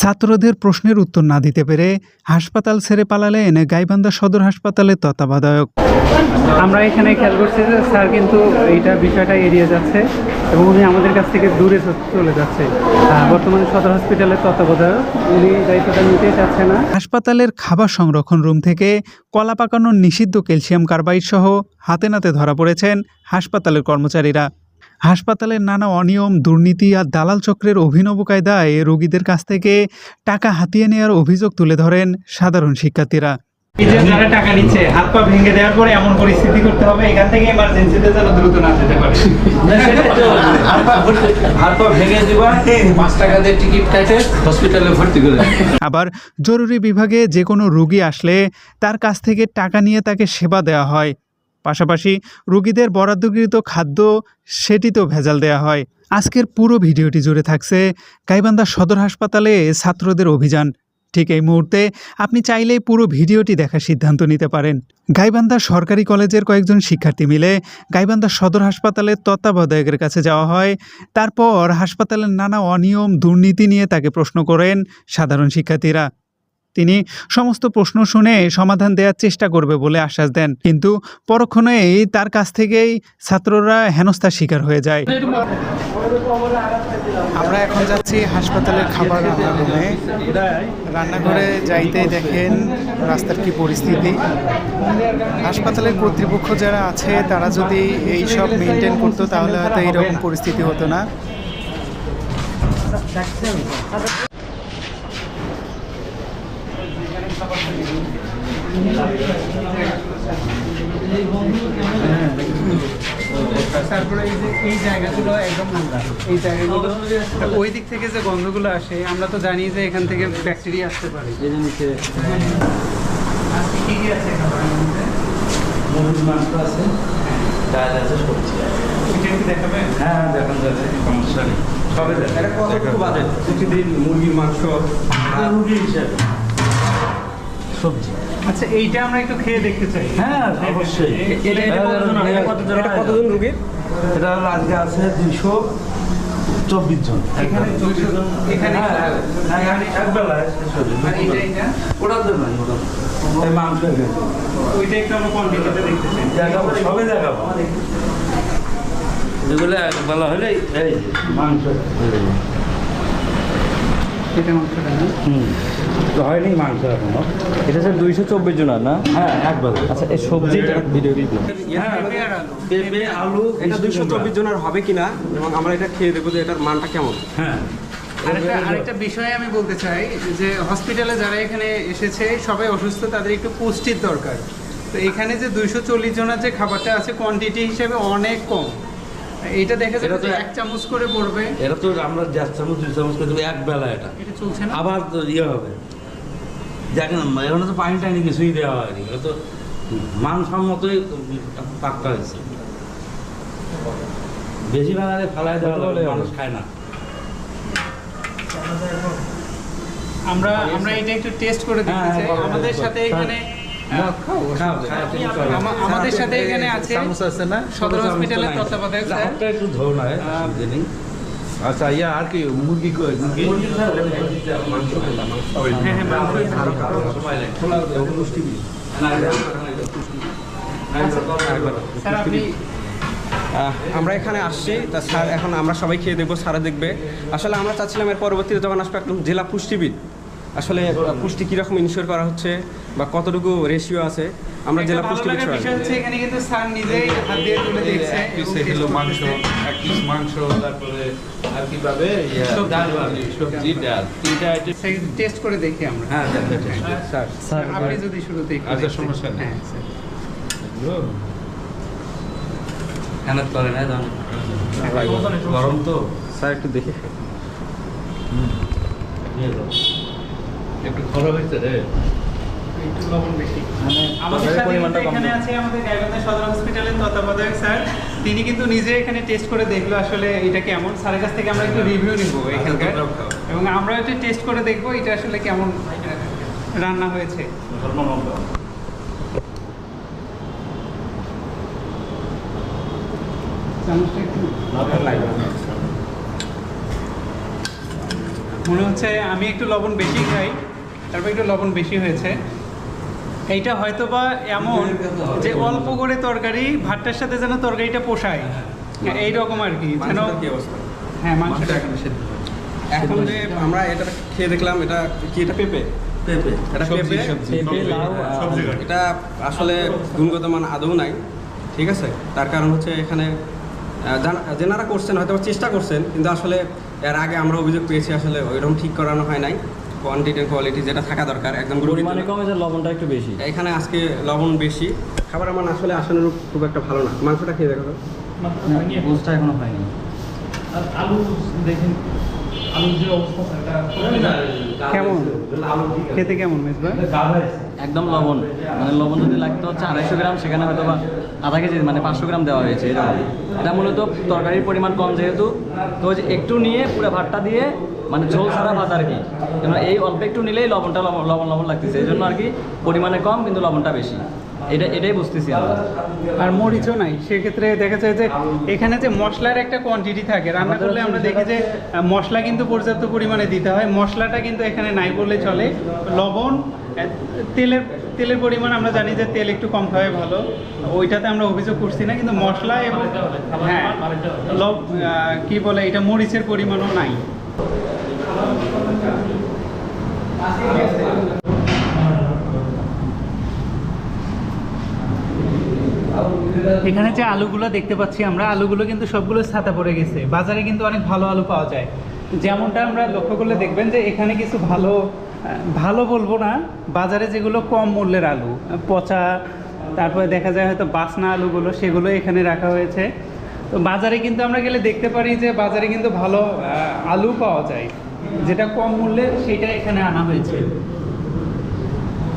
ছাত্রদের প্রশ্নের উত্তর না দিতে পেরে হাসপাতাল ছেড়ে পালালে এনে গাইবান্ধা সদর হাসপাতালের তত্ত্বাবধায়ক। আমরা এখানে খেয়াল করছি যে স্যার কিন্তু এইটা বিষয়টা এড়িয়ে যাচ্ছে এবং উনি আমাদের কাছ থেকে দূরে চলে যাচ্ছে। বর্তমানে সদর হসপিটালের তত্ত্বাবধায়ক। উনি দায়িত্বটা নিতে চাচ্ছে না। হাসপাতালের খাবার সংরক্ষণ রুম থেকে কলা পাকানোর নিষিদ্ধ ক্যালসিয়াম কার্বাইড সহ হাতে নাতে ধরা পড়েছেন হাসপাতালের কর্মচারীরা। হাসপাতালের নানা অনিয়ম দুর্নীতি আর দালাল চক্রের অভিনব কায়দায় রোগীদের কাছ থেকে টাকা হাতিয়ে নেওয়ার অভিযোগ তুলে ধরেন সাধারণ শিক্ষার্থীরা। যারা টাকা নিচ্ছে হাত পা ভেঙে দেওয়ার পরে এমন পরিস্থিতি করতে হবে এখান থেকে এমার্জেন্সিতে যেন দ্রুত না যেতে পারে। হাত পা ভেঙে দিবা পাঁচ টাকা দিয়ে টিকিট কাটে হসপিটালে ভর্তি করে আবার জরুরি বিভাগে যে কোনো রোগী আসলে তার কাছ থেকে টাকা নিয়ে তাকে সেবা দেওয়া হয়। পাশাপাশি রোগীদের বরাদ্দকৃত খাদ্য সেটিতেও ভেজাল দেওয়া হয়। আজকের পুরো ভিডিওটি জুড়ে থাকছে গাইবান্ধা সদর হাসপাতালে ছাত্রদের অভিযান। ঠিক এই মুহূর্তে আপনি চাইলেই পুরো ভিডিওটি দেখার সিদ্ধান্ত নিতে পারেন। গাইবান্ধা সরকারি কলেজের কয়েকজন শিক্ষার্থী মিলে গাইবান্ধা সদর হাসপাতালের তত্ত্বাবধায়কের কাছে যাওয়া হয়। তারপর হাসপাতালের নানা অনিয়ম, দুর্নীতি নিয়ে তাকে প্রশ্ন করেন সাধারণ শিক্ষার্থীরা। তিনি সমস্ত প্রশ্ন শুনে সমাধান দেওয়ার চেষ্টা করবে বলে আশ্বাস দেন। কিন্তু পরক্ষণেই তার কাছ থেকেই ছাত্ররা হেনস্থার শিকার হয়ে যায়। আমরা এখন যাচ্ছি হাসপাতালের খাবার রান্নার রুমে। রান্নাঘরে যাইতেই দেখেন রাস্তার কি পরিস্থিতি। হাসপাতালের কর্তৃপক্ষ যারা আছে, তারা যদি এই সব মেনটেন করতো, তাহলে হয়তো এইরকম পরিস্থিতি হতো না। তারপরে এই যে এই জায়গাগুলো একদম নোংরা এই জায়গাগুলো ওই দিক থেকে যে গন্ধগুলো আসে আমরা তো জানি যে এখান থেকে ব্যাকটেরিয়া আসতে পারে। আজকে কি কি আছে মুরগির মাংস আছে ডাল আছে সবজি আছে। এটা একটু দেখাবেন? হ্যাঁ দেখান সমস্যা নেই। সবে দেখেন। এটা কতটুকু বাজেট প্রতিদিন মুরগির মাংস আর রুগী হিসাবে। সবজি। আচ্ছা এইটা আমরা একটু খেয়ে দেখতে চাই। হ্যাঁ অবশ্যই। এটা- কতজন রুগী এটা হলো আজকে আছে দুইশো চব্বিশ জন। এখানে চব্বিশ জন, এখানে হ্যাঁ, হ্যাঁ, একবেলায় মাংস ওইটা একটু আমরা কোয়ান্টিটিতে দেখতে চাই? দেখাবো, সবে দেখাবো। যেগুলো একবেলা হলে এই মাংস। হয়ে মাংসটা হুম। হয়নি মাংস এখনও। এটা স্যার দুইশো চব্বিশ জনের না? হ্যাঁ একবেলা আচ্ছা এই সবজিটা ভিডিও হ্যাঁ পেঁপে আলু। এটা দুইশো চব্বিশ জনের হবে কিনা এবং আমরা এটা খেয়ে দেখব যে এটার মানটা কেমন। হ্যাঁ। আরেকটা আরেকটা বিষয় আমি বলতে চাই যে হসপিটালে যারা এখানে এসেছে সবাই অসুস্থ তাদের একটু পুষ্টির দরকার। তো এখানে যে দুইশো চল্লিশ জনের যে খাবারটা আছে কোয়ান্টিটি হিসেবে অনেক কম। এটা দেখা যাবে এটা তো যে এক- এক চামচ করে পড়বে। এটা তো আমরা দেড় চামচ দুই চামচ করে দেবো এক বেলা এটা। এটা চলছে না? আবার তো ইয়ে হবে। দেখেন এখানে তো পানি টানি কিছুই দেওয়া হয়নি। এটা তো মানসম্মতই পাক্কা হয়েছে। বেশি বানালে ফালাই দেওয়া হলে মানুষ খায় না। আমরা আমরা এটা একটু টেস্ট করে দেখতে হ্যাঁ, চাই। হ্যাঁ, আমাদের হ্যাঁ, সাথে হ্যাঁ। এখানে আমাদের সাথে এখানে আছে সদর হসপিটালের তত্ত্বাবধায়ক একটু। আচ্ছা ইয়া আর কি মুরগি মুরগি? আমরা এখানে আসছি। তা স্যার এখন আমরা সবাই খেয়ে দেখব স্যারা দেখবে। আসলে আমরা চাচ্ছিলাম এর পরবর্তীতে যখন আসবে একদম জেলা পুষ্টিবিদ আসলে পুষ্টি কীরকম ইনশিওর করা হচ্ছে বা কতটুকু রেশিও আছে আমরা জেলা সবাই বিষয় হচ্ছে এখানে কিন্তু স্যার নিজেই হাত দিয়ে তুলে দেখছে এক পিস এবং হলো মাংস। এক পিস মাংস তারপরে আর কি পাবে। ডাল পাবে, সবজি ডাল তিনটা আইটেম সেই টেস্ট করে দেখি আমরা হ্যাঁ। স্যার স্যার আপনি যদি শুরুতে একটু আচ্ছা, সমস্যা নেই। হ্যাঁ স্যার। মেহনত করে না গরম তো স্যার একটু দেখে যাও। একটু খরা হয়েছে রে। একটু লবণ বেশি। মানে আমাদের সাথে পরিমাণটা কিন্তু কম এখানে আছে আমাদের গাইবান্ধা সদর হসপিটালের তত্ত্বাবধায়ক স্যার। তিনি কিন্তু নিজে এখানে টেস্ট করে দেখল আসলে এটা কেমন। স্যারের কাছ থেকে আমরা একটু রিভিউ নিব এখানকার। এবং আমরা একটু টেস্ট করে দেখব এটা আসলে কেমন রান্না হয়েছে। মনে হচ্ছে আমি একটু লবণ বেশি খাই। তারপর একটু লবণ বেশি হয়েছে। এইটা হয়তো বা এমন যে অল্প করে তরকারি ভাতটার সাথে যেন তরকারিটা পোষায়। এই রকম আর কি যেন মাংসটার কি অবস্থা? হ্যাঁ মাংসটা এখন যে আমরা এটা খেয়ে দেখলাম এটা কি এটা পেঁপে? পেঁপে। এটা পেঁপে আর- এটা আসলে গুণগত মান আদৌ নাই ঠিক আছে? তার কারণ হচ্ছে এখানে আহ, যেনারা করছেন হয়তো চেষ্টা করছেন কিন্তু আসলে এর আগে আমরা অভিযোগ পেয়েছি আসলে ওইরকম ঠিক করানো হয় নাই। কোয়ান্টিটি কোয়ালিটি যেটা থাকা দরকার একদম পরিমাণে কমে যে লবণটা একটু বেশি। এখানে আজকে লবণ বেশি। খাবার আমার আসলে আসানোর খুব একটা ভালো না। মাংসটা খেয়ে দেখো তো। বুঝটা এখনও হয়নি। আর আলু দেখেন আলুর যে অবস্থা সেটা কেমন? খেতে কেমন মেজবা একদম লবণ। মানে লবণ যদি লাগতো হচ্ছে আড়াইশো গ্রাম সেখানে হয়তো বা আধা কেজি মানে পাঁচশো গ্রাম দেওয়া হয়েছে এরকম। এটা মূলত তরকারির পরিমাণ কম যেহেতু, তো একটু নিয়ে পুরো ভাতটা দিয়ে মানে ঝোল ছাড়া ভাত আর কি। এই অল্প একটু নিলেই লবণটা লবণ লবণ লবণ লাগতেছে। এই জন্য আর কি পরিমাণে কম, কিন্তু লবণটা বেশি। এটা এটাই বুঝতেছি আমরা। আর মরিচও নাই। সেক্ষেত্রে দেখা যায় যে এখানে যে মশলার একটা কোয়ান্টিটি থাকে রান্না করলে আমরা দেখি যে মশলা কিন্তু পর্যাপ্ত পরিমাণে দিতে হয়। মশলাটা কিন্তু এখানে নাই বললে চলে। লবণ তেলের তেলের পরিমাণ আমরা জানি যে তেল একটু কম খাওয়াই ভালো। ওইটাতে আমরা অভিযোগ করছি না কিন্তু মশলা এবং হ্যাঁ লব কি বলে এটা মরিচের পরিমাণও নাই। এখানে যে আলুগুলো দেখতে পাচ্ছি আমরা, আলুগুলো কিন্তু সবগুলো ছাতা পড়ে গেছে। বাজারে কিন্তু অনেক ভালো আলু পাওয়া যায়। যেমনটা আমরা লক্ষ্য করলে দেখবেন যে এখানে কিছু ভালো ভালো বলব না, বাজারে যেগুলো কম মূল্যের আলু, পচা, তারপরে দেখা যায় হয়তো বাসনা আলুগুলো, সেগুলো এখানে রাখা হয়েছে। তো বাজারে কিন্তু আমরা গেলে দেখতে পারি যে বাজারে কিন্তু ভালো আলু পাওয়া যায়। যেটা কম মূল্যের, সেটা এখানে আনা হয়েছে।